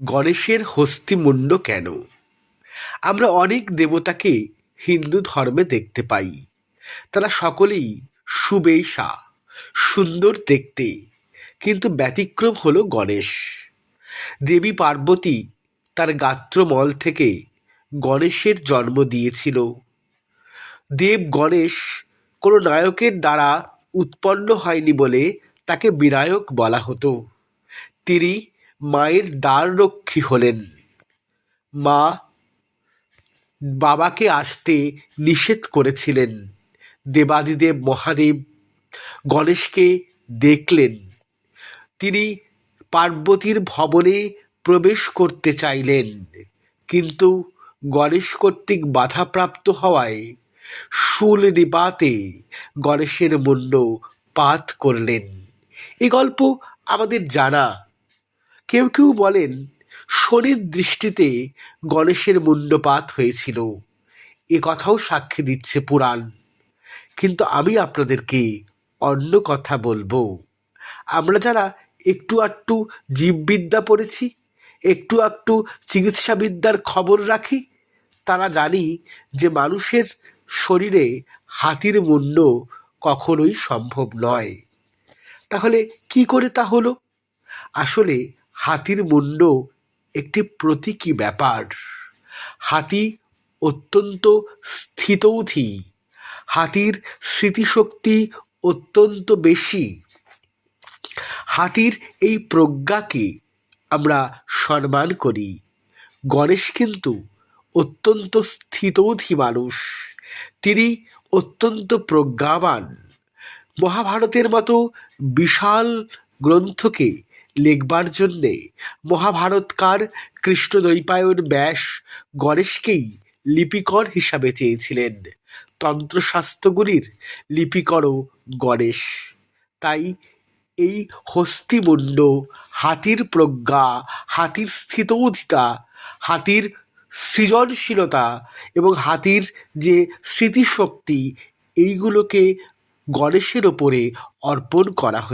গণেশের হস্তিমুণ্ড কেন? আমরা অনেক দেবতাকে হিন্দু ধর্মে দেখতে পাই। তারা সকলেই সুবেশা সুন্দর দেখতে, কিন্তু ব্যতিক্রম হল গণেশ। দেবী পার্বতী তার গাত্রমল থেকে গণেশের জন্ম দিয়েছিল। দেব গণেশ কোনো নায়কের দ্বারা উৎপন্ন হয়নি বলে তাকে বিনায়ক বলা হতো। তিনি মায়ের দ্বাররক্ষী হলেন। মা বাবাকে আসতে নিষেধ করেছিলেন। দেবাদিদেব মহাদেব গণেশকে দেখলেন। তিনি পার্বতীর ভবনে প্রবেশ করতে চাইলেন। কিন্তু গণেশ কর্তৃক বাধাপ্রাপ্ত হওয়ায় শুল নিপাতে গণেশের মুণ্ড পাত করলেন। এ গল্প আমাদের জানা। কেউ কেউ বলেন শনির দৃষ্টিতে গণেশের মুণ্ডপাত হয়েছিল। এ কথাও সাক্ষী দিচ্ছে পুরাণ। কিন্তু আমি আপনাদেরকে অন্য কথা বলব। আমরা যারা একটু আধটু জীববিদ্যা পড়েছি, একটু একটু চিকিৎসাবিদ্যার খবর রাখি, তারা জানি যে মানুষের শরীরে হাতির মুণ্ড কখনোই সম্ভব নয়। তাহলে কি করে তা হলো? আসলে হাতির মুণ্ড একটি প্রতীকী ব্যাপার। হাতি অত্যন্ত স্থিতৌথি। হাতির স্মৃতিশক্তি অত্যন্ত বেশি। হাতির এই প্রজ্ঞাকে আমরা সম্মান করি। গণেশ কিন্তু অত্যন্ত স্থিতৌথি মানুষ। তিনি অত্যন্ত প্রজ্ঞাবান। মহাভারতের মতো বিশাল গ্রন্থকে লেখবার জন্যে মহাভারতকার কৃষ্ণদ্বৈপায়ন ব্যাস গণেশকেই লিপিকর হিসাবে চেয়েছিলেন। তন্ত্রশাস্ত্রগুলির লিপিকরও গণেশ। তাই এই হস্তিমুণ্ড, হাতির প্রজ্ঞা, হাতির স্থিতৌধিতা হাতির সৃজনশীলতা এবং হাতির যে স্মৃতিশক্তি, এইগুলোকে গণেশের ওপরে অর্পণ করা হয়ে